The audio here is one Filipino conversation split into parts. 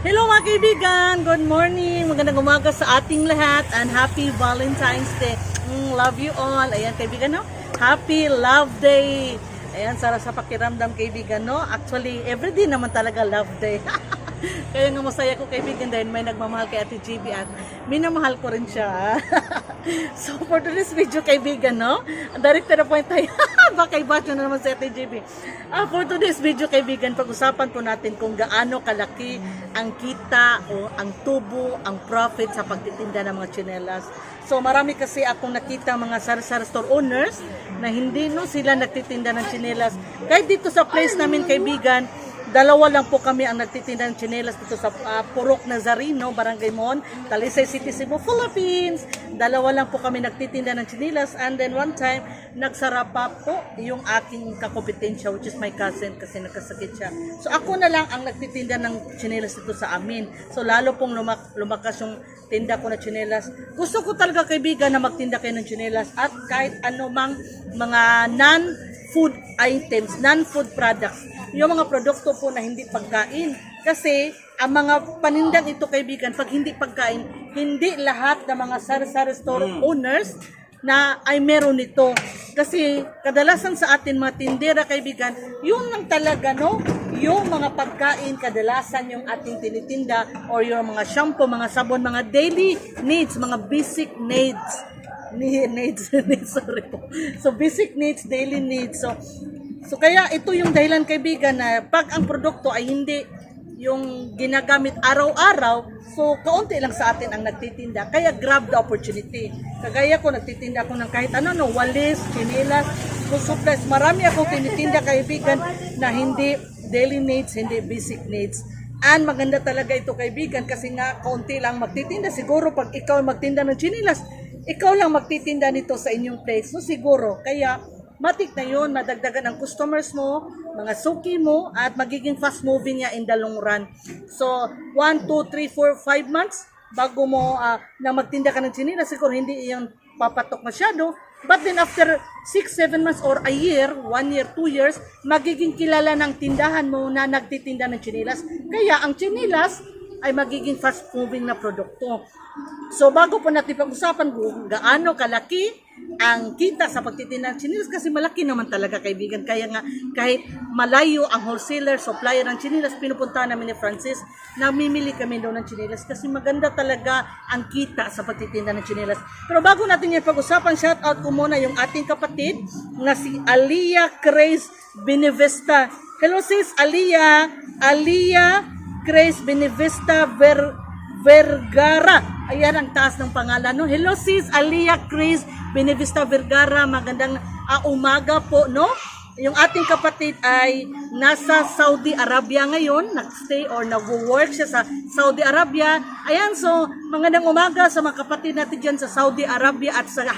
Hello mga kaibigan! Good morning! Magandang umaga sa ating lahat and happy Valentine's Day! Mm, love you all! Ayan kaibigan no? Happy Love Day! Ayan, sara sa pakiramdam kaibigan no? Actually, everyday naman talaga Love Day. Kaya nga masaya ko kaibigan dahil may nagmamahal kay Ate GB at minamahal ko rin siya. so for today's video kaibigan no? Direct to point tayo. Baka ibacho na naman si Ate GB. Ah, for today's video kaibigan, pag-usapan po natin kung gaano kalaki ang kita o ang tubo, ang profit sa pagtitinda ng mga tsinelas. So marami kasi akong nakita mga sari-sari store owners na hindi no sila nagtitinda ng tsinelas. Kahit dito sa place namin kaibigan, Dalawa lang po kami ang nagtitinda ng tsinelas dito sa ah, Purok Nazarino, Barangay Mon, Talisay City, Cebu, Philippines. Dalawa lang po kami nagtitinda ng tsinelas and then one time, nagsara pa po yung aking kakompetensya which is my cousin kasi nagkasakit siya. So ako na lang ang nagtitinda ng tsinelas dito sa amin. So lalo pong lumak- lumakas yung tinda ko na tsinelas. Gusto ko talaga kaibigan na magtinda kayo ng tsinelas at kahit anumang mga non-food items, non-food products yung mga produkto po na hindi pagkain. Kasi ang mga panindang ito kaibigan, pag hindi pagkain, hindi lahat ng mga sari-sari store owners na ay meron nito. Kasi kadalasan sa atin mga tindera kaibigan, yun lang talaga no, yung mga pagkain kadalasan yung ating tinitinda or yung mga shampoo, mga sabon, mga daily needs, mga basic needs needs, needs, sorry po. So, basic needs, daily needs. So, so kaya ito yung dahilan kaibigan na pag ang produkto ay hindi yung ginagamit araw-araw, so kaunti lang sa atin ang nagtitinda. Kaya grab the opportunity. Kagaya ko, nagtitinda ako ng kahit ano, no, walis, chinilas, school supplies. Marami akong tinitinda kaibigan na hindi daily needs, hindi basic needs. And maganda talaga ito kaibigan kasi nga kaunti lang magtitinda. Siguro pag ikaw magtinda ng chinilas, ikaw lang magtitinda nito sa inyong place. So siguro, kaya matik na yun, madagdagan ang customers mo, mga suki mo, at magiging fast moving niya in the long run. So, 1, 2, 3, 4, 5 months bago mo ah, na magtinda ka ng chinilas, siguro hindi iyan papatok masyado. But then after 6, 7 months or a year, 1 year, 2 years, magiging kilala ng tindahan mo na nagtitinda ng chinilas. Kaya ang chinilas ay magiging fast moving na produkto. So bago po natin pag-usapan kung gaano kalaki ang kita sa pagtitinda ng chinilas kasi malaki naman talaga kaibigan. Kaya nga kahit malayo ang wholesaler, supplier ng chinilas, pinupuntahan namin ni Francis, namimili kami daw ng chinilas kasi maganda talaga ang kita sa pagtitinda ng chinilas. Pero bago natin yung pag-usapan, shout out ko muna yung ating kapatid na si Alia Craze Benevesta. Hello sis, Alia. Alia Grace Benevista Ver Vergara. Ayan ang taas ng pangalan. No? Hello sis, Alia Chris Benevista Vergara. Magandang ah, umaga po, no? Yung ating kapatid ay nasa Saudi Arabia ngayon, nagstay or nag-work siya sa Saudi Arabia. Ayan, so magandang umaga sa mga kapatid natin dyan sa Saudi Arabia at sa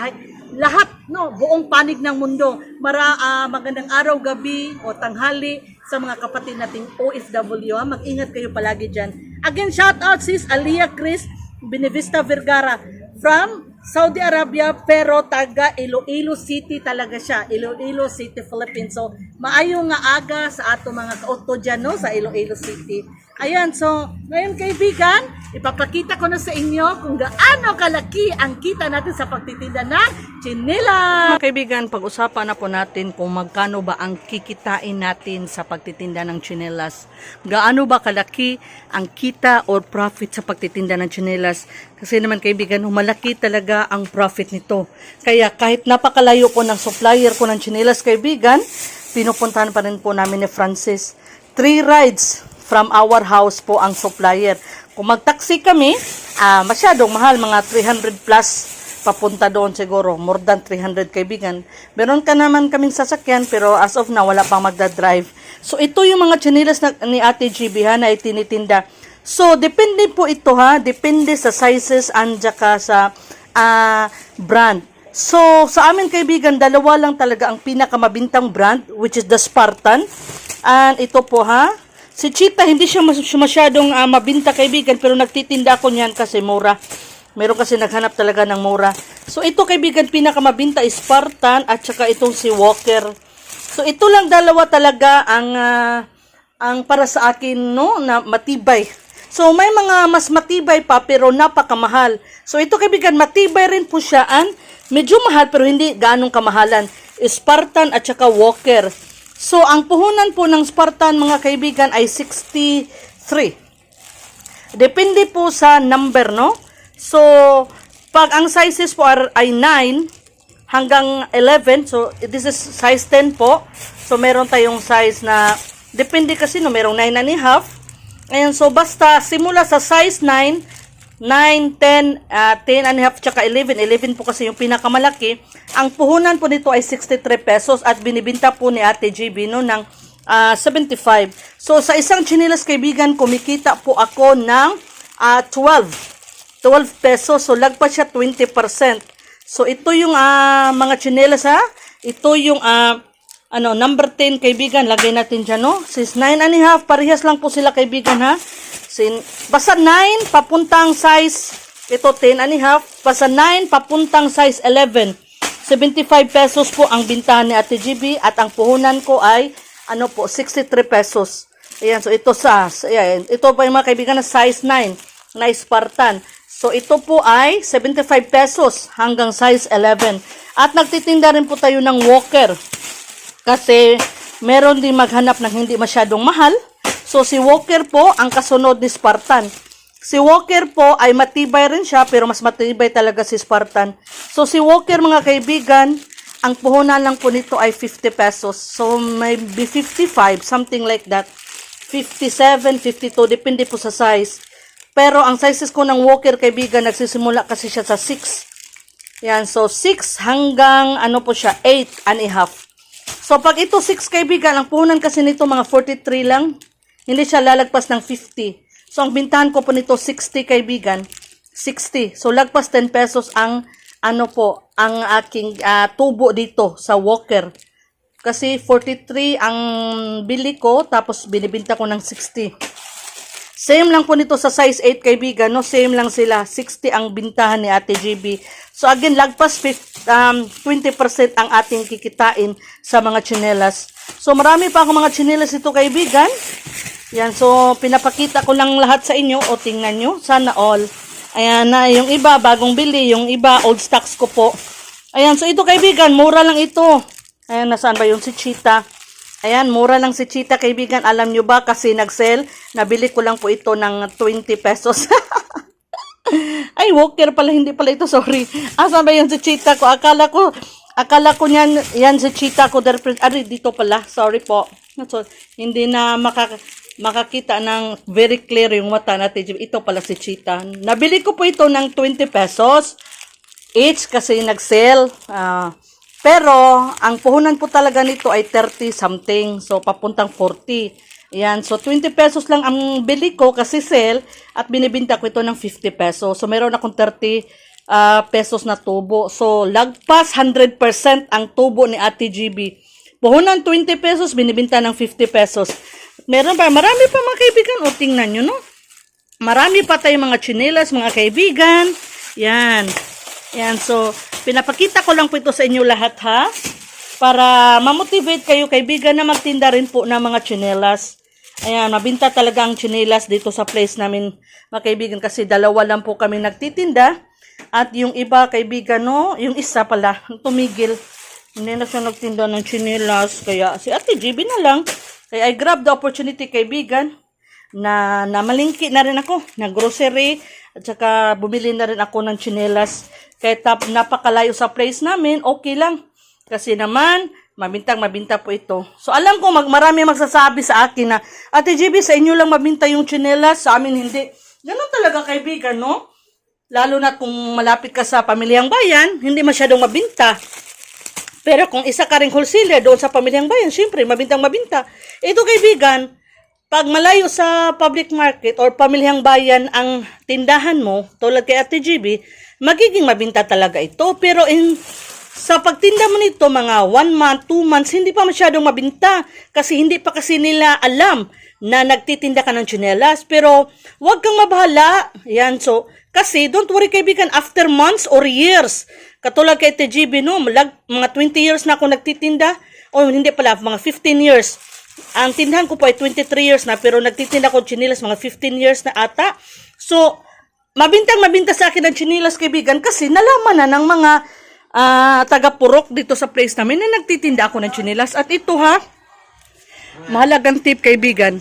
lahat, no, buong panig ng mundo. Mara, ah, magandang araw, gabi o tanghali sa mga kapatid nating OFW. Ha? Mag-ingat kayo palagi dyan. Again, shout out sis Alia Chris Benevista Vergara from Saudi Arabia pero taga Iloilo City talaga siya. Iloilo City, Philippines. So, maayo nga aga sa ato mga kauto dyan no, sa Iloilo City. Ayan, so ngayon kaibigan, ipapakita ko na sa inyo kung gaano kalaki ang kita natin sa pagtitinda ng chinila. Mga kaibigan, pag-usapan na po natin kung magkano ba ang kikitain natin sa pagtitinda ng chinelas. Gaano ba kalaki ang kita or profit sa pagtitinda ng chinelas? Kasi naman kaibigan, humalaki talaga ang profit nito. Kaya kahit napakalayo po ng supplier ko ng chinelas kaibigan, pinupuntahan pa rin po namin ni Francis. Three rides from our house po ang supplier. Kung magtaksi kami, ah, masyadong mahal, mga 300 plus papunta doon siguro, more than 300 kaibigan. Meron ka naman kaming sasakyan, pero as of now, wala pang magdadrive. So, ito yung mga chanilas na, ni Ate GB ha, na itinitinda. So, depende po ito ha, depende sa sizes and saka sa ah, brand. So, sa amin kaibigan, dalawa lang talaga ang pinakamabintang brand, which is the Spartan. And ito po ha, si Cheetah, hindi siya mas- masyadong ah, mabinta kaibigan, pero nagtitinda ako niyan kasi mura. Meron kasi naghanap talaga ng mura. So, ito kaibigan, pinakamabinta is Spartan at saka itong si Walker. So, ito lang dalawa talaga ang, ah, ang para sa akin, no, na matibay So may mga mas matibay pa pero napakamahal. So ito kaibigan, matibay rin po siya and medyo mahal pero hindi ganong kamahalan. Spartan at saka Walker. So ang puhunan po ng Spartan mga kaibigan ay 63. Depende po sa number, no? So, pag ang sizes po are- ay 9 hanggang 11, so this is size 10 po. So, meron tayong size na, depende kasi no, merong 9 and a half. Ayan, so basta simula sa size 9, 9, 10, ah, 10 and a half, tsaka 11. 11 po kasi yung pinakamalaki. Ang puhunan po nito ay 63 pesos at binibinta po ni Ate JB no ng ah, 75. So, sa isang chinilas kaibigan, kumikita po ako ng ah, 12. 12 pesos. So, lagpas siya 20%. So, ito yung ah, mga chinelas ha. Ito yung ah, ano, number 10 kaibigan. Lagay natin dyan, no? Since 9 and a half, parehas lang po sila kaibigan ha. Sin, basta 9, papuntang size, ito 10 and a half. Basta 9, papuntang size 11. 75 pesos po ang bintahan ni Ate GB at ang puhunan ko ay ano po 63 pesos. Ayan, so ito sa ayan, ito pa yung mga kaibigan na size 9 na Spartan. So ito po ay 75 pesos hanggang size 11. At nagtitinda rin po tayo ng Walker. Kasi meron din maghanap ng hindi masyadong mahal. So si Walker po ang kasunod ni Spartan. Si Walker po ay matibay rin siya pero mas matibay talaga si Spartan. So si Walker mga kaibigan, ang puhunan lang po nito ay 50 pesos. So maybe 55, something like that. 57, 52, depende po sa size. Pero ang sizes ko ng Walker kaibigan, nagsisimula kasi siya sa 6. Yan, so 6 hanggang ano po siya, 8 and a half. So pag ito 6 kaibigan, ang puhunan kasi nito mga 43 lang. Hindi siya lalagpas ng 50. So ang bintahan ko po nito 60 kaibigan. 60. So lagpas 10 pesos ang ano po, ang aking ah, tubo dito sa Walker. Kasi 43 ang bili ko tapos binibinta ko ng 60. Same lang po nito sa size 8 kaibigan, no? Same lang sila. 60 ang bintahan ni Ate GB. So again, lagpas 50, um, 20% ang ating kikitain sa mga chinelas. So marami pa akong mga chinelas ito kaibigan. Yan, so pinapakita ko lang lahat sa inyo o tingnan nyo. Sana all. Ayan na, yung iba bagong bili, yung iba old stocks ko po. Ayan, so ito kaibigan, mura lang ito. Ayan, nasaan ba yung si Cheetah? Ayan, mura lang si Cheetah kaibigan. Alam nyo ba kasi nag-sell, nabili ko lang po ito ng 20 pesos. Ay, Walker pala, hindi pala ito, sorry. Asan ba yung si Cheetah ko? Akala ko, akala ko niyan, yan si Cheetah ko. Ari, dito pala, sorry po. So, hindi na maka, makakita ng very clear yung mata natin. Ito pala si Cheetah. Nabili ko po ito ng 20 pesos each kasi nag-sale. Ah, pero, ang puhunan po talaga nito ay 30 something. So, papuntang 40. Yan. So, 20 pesos lang ang bili ko kasi sale at binibinta ko ito ng 50 pesos. So, meron akong 30 ah, pesos na tubo. So, lagpas 100% ang tubo ni Ate GB. Puhunan 20 pesos, binibinta ng 50 pesos. Meron pa, marami pa mga kaibigan. O, tingnan nyo, no? Marami pa tayong mga chinelas, mga kaibigan. Yan. Yan, so, pinapakita ko lang po ito sa inyo lahat, ha? Para ma-motivate kayo, kaibigan, na magtinda rin po ng mga chinelas. Ayan, mabinta talaga ang chinelas dito sa place namin, mga kaibigan, kasi dalawa lang po kami nagtitinda. At yung iba, kaibigan, no? Yung isa pala, tumigil. Hindi na siya nagtinda ng chinelas. Kaya si Ate GB na lang. Kaya I grab the opportunity, kaibigan, na namalingki na rin ako na grocery at saka bumili na rin ako ng chinelas. Kahit tap, napakalayo sa place namin okay lang. Kasi naman mabintang mabinta po ito. So alam ko mag, marami magsasabi sa akin na Ate GB sa inyo lang mabinta yung chinelas sa amin hindi. Ganun talaga kaibigan no? Lalo na kung malapit ka sa pamilyang bayan hindi masyadong mabinta. Pero kung isa ka ring wholesaler doon sa pamilyang bayan, syempre, mabintang mabinta. Ito kaibigan, pag malayo sa public market or pamilyang bayan ang tindahan mo, tulad kay Ate GB, magiging mabinta talaga ito. Pero in, sa pagtinda mo nito, mga 1 month, 2 months, hindi pa masyadong mabinta. Kasi hindi pa kasi nila alam na nagtitinda ka ng tsinelas. Pero, huwag kang mabahala. Yan, so, kasi, don't worry kaibigan, after months or years, katulad kay TGB, no, malag, mga 20 years na ako nagtitinda, o hindi pala, mga 15 years. Ang tindahan ko po ay 23 years na, pero nagtitinda ko chinilas mga 15 years na ata. So, mabintang mabinta sa akin ang chinilas kaibigan kasi nalaman na ng mga ah, taga-purok dito sa place namin na nagtitinda ako ng chinilas. At ito ha, mahalagang tip kaibigan.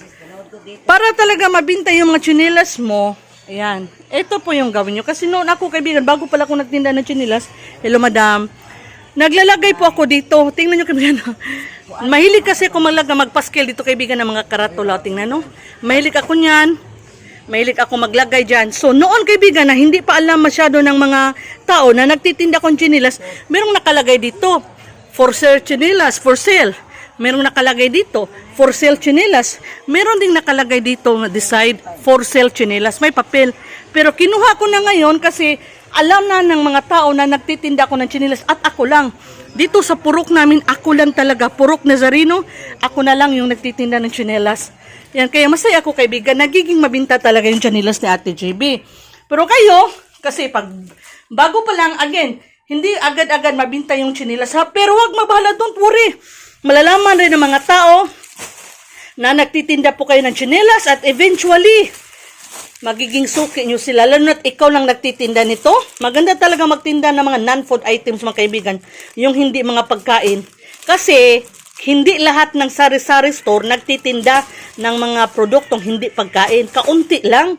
Para talaga mabinta yung mga chinilas mo, ayan, ito po yung gawin nyo. Kasi noon ako kaibigan, bago pala ako nagtinda ng chinilas, hello madam, naglalagay po ako dito. Tingnan nyo kaibigan. Mahilig kasi ako maglaga, magpaskil dito kaibigan ng mga karatula. Tingnan no. Mahilig ako niyan. Mahilig ako maglagay dyan. So, noon kaibigan na hindi pa alam masyado ng mga tao na nagtitinda kong chinilas, merong nakalagay dito, for sale chinilas, for sale. Merong nakalagay dito, for sale chinilas. Meron ding nakalagay dito na decide, for sale chinilas. May papel. Pero kinuha ko na ngayon kasi alam na ng mga tao na nagtitinda ako ng chinilas at ako lang. Dito sa purok namin, ako lang talaga, purok Nazarino, ako na lang yung nagtitinda ng chinelas. Yan, kaya masaya ako kaibigan, nagiging mabinta talaga yung chinelas ni Ate JB. Pero kayo, kasi pag bago pa lang, again, hindi agad-agad mabinta yung chinelas ha, pero wag mabahala, don't worry. Malalaman rin ng mga tao na nagtitinda po kayo ng chinelas at eventually, magiging suki nyo sila. Lalo na't ikaw lang nagtitinda nito. Maganda talaga magtinda ng mga non-food items mga kaibigan. Yung hindi mga pagkain. Kasi, hindi lahat ng sari-sari store nagtitinda ng mga produktong hindi pagkain. Kaunti lang.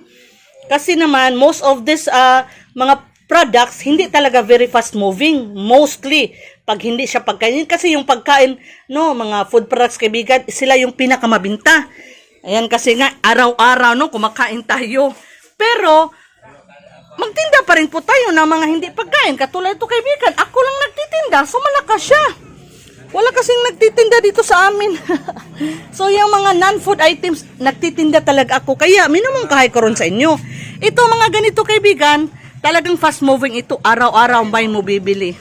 Kasi naman, most of this uh, mga products, hindi talaga very fast moving. Mostly, pag hindi siya pagkain. Kasi yung pagkain, no, mga food products kaibigan, sila yung pinakamabinta. Ayan kasi nga, araw-araw, no, kumakain tayo. Pero, magtinda pa rin po tayo ng mga hindi pagkain. Katulad ito kaibigan, ako lang nagtitinda, so malakas siya. Wala kasing nagtitinda dito sa amin. so, yung mga non-food items, nagtitinda talaga ako. Kaya, minimum kahay ko ron sa inyo. Ito mga ganito kaibigan, talagang fast moving ito. Araw-araw may mo bibili.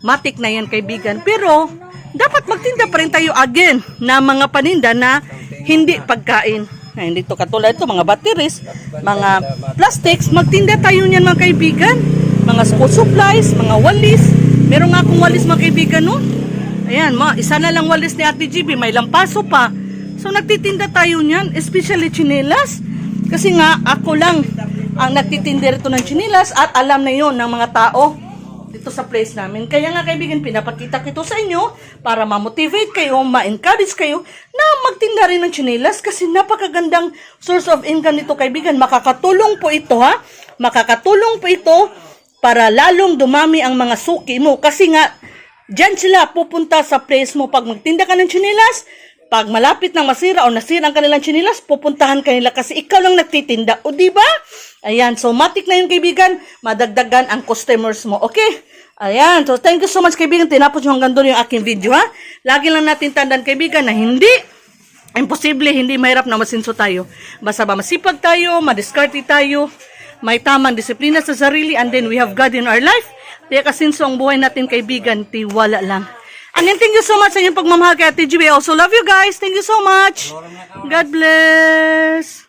Matik na yan kaibigan. Pero, dapat magtinda pa rin tayo again na mga paninda na hindi pagkain. Ay, hindi to katulad ito, mga batteries, mga plastics, magtinda tayo niyan mga kaibigan. Mga school supplies, mga walis. Meron nga akong walis mga kaibigan no? Ayan, ma, isa na lang walis ni Ate GB, may lampaso pa. So nagtitinda tayo niyan, especially chinelas. Kasi nga, ako lang ang nagtitinda rito ng chinelas at alam na yon ng mga tao dito sa place namin. Kaya nga kaibigan, pinapakita ko ito sa inyo para ma-motivate kayo, ma-encourage kayo na magtinda rin ng chinelas kasi napakagandang source of income nito kaibigan. Makakatulong po ito ha. Makakatulong po ito para lalong dumami ang mga suki mo kasi nga Diyan sila pupunta sa place mo pag magtinda ka ng chinelas. Pag malapit nang masira o nasira ang kanilang chinelas, pupuntahan ka nila kasi ikaw lang nagtitinda. O di ba? Ayan, so matik na yun kaibigan, madagdagan ang customers mo. Okay? Ayan, so thank you so much kaibigan. Tinapos yung hanggang doon yung aking video ha. Lagi lang natin tandaan kaibigan na hindi imposible, hindi mahirap na masinso tayo. Basta ba masipag tayo, madiskarte tayo, may tamang disiplina sa sarili, and then we have God in our life. Kaya kasinso ang buhay natin kaibigan, tiwala lang. And then thank you so much sa inyong pagmamahal kay Ate GB. I also love you guys. Thank you so much. God bless.